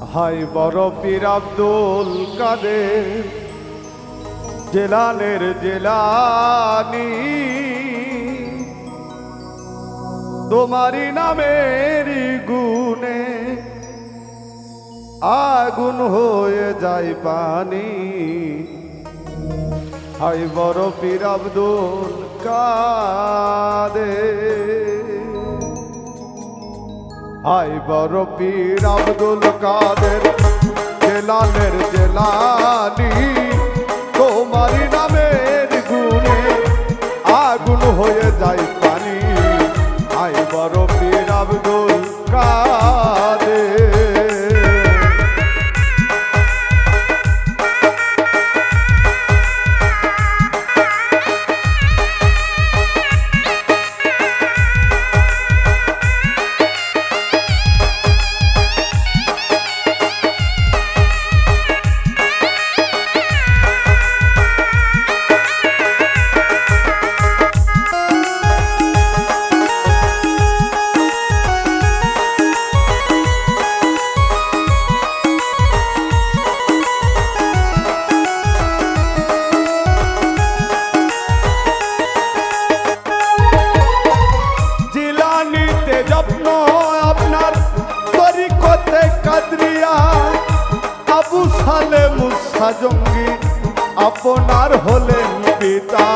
High বড় পীর আব্দুল কাদের জেলানের জেলানি। তোমারি নামের গুনে আগুন হয়ে যায় পানি। হাই বড় পীর আব্দুল কাদের। হাই বড় পীর আব্দুল কাদের জেলালের জেলানি সালে মুসা জঙ্গি, আপনার হলেন পিতা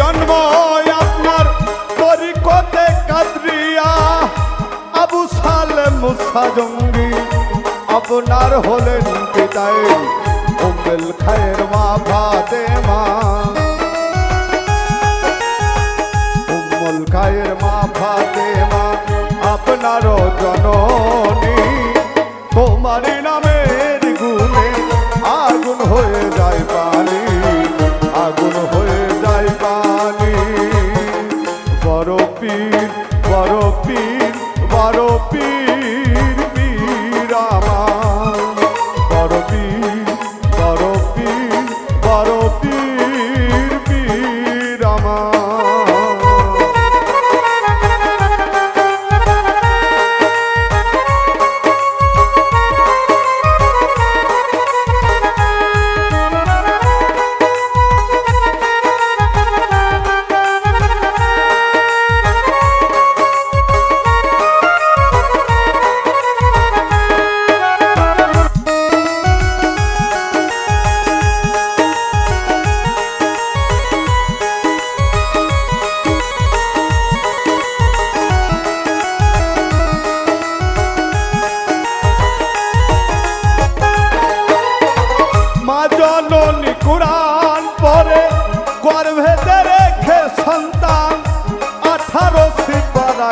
জন্ম আপনার তরিকতে আবু সালে মুসা জঙ্গি, আপনার হলেন পিতায় উম্মেল খায়ের মা ভাতে মা উম্মুল খায়ের মা ভাতে মা আপনারও জননী তোমার নামের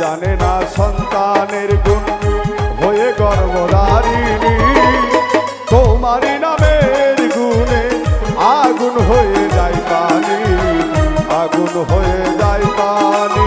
জানে না সন্তানের গুণ, হয়ে গর্ভধারিণী। তোমার নামের গুণে আগুন হয়ে যায় পানি, আগুন হয়ে যায় পানি।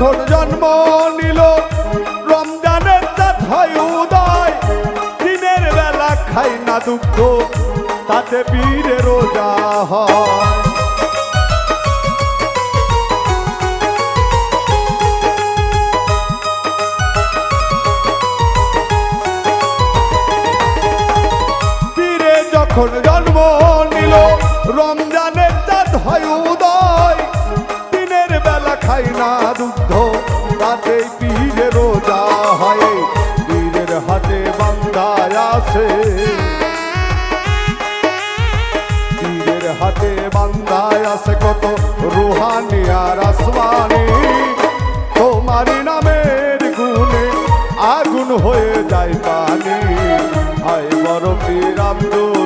যখন জন্ম নিল, রমজানের চাঁদ হয় উদয়, দিনের বেলা খাই না দুঃখ, তাতে বীরেরও যা হয়। দুনিয়ার আসমানে তোমার নামের গুণে আগুন হয়ে যায় পানি। আয় বড় পীর আব্দুল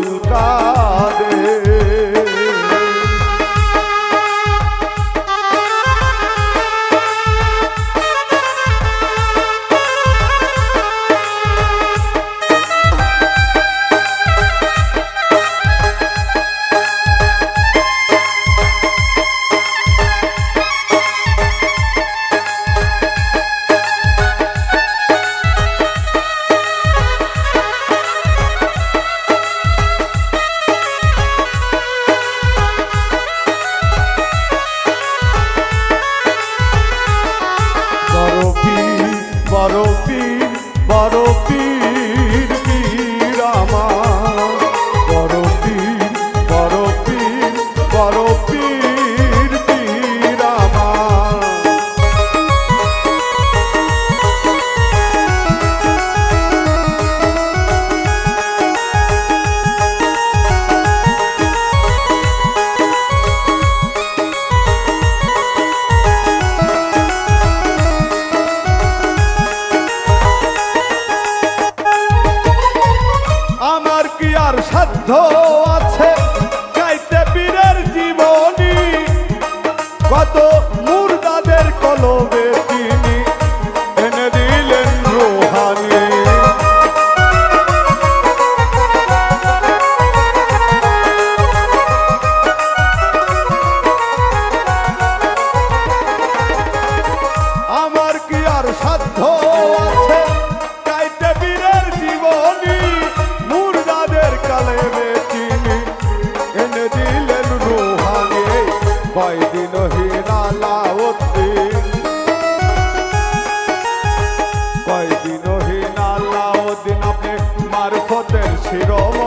শিরম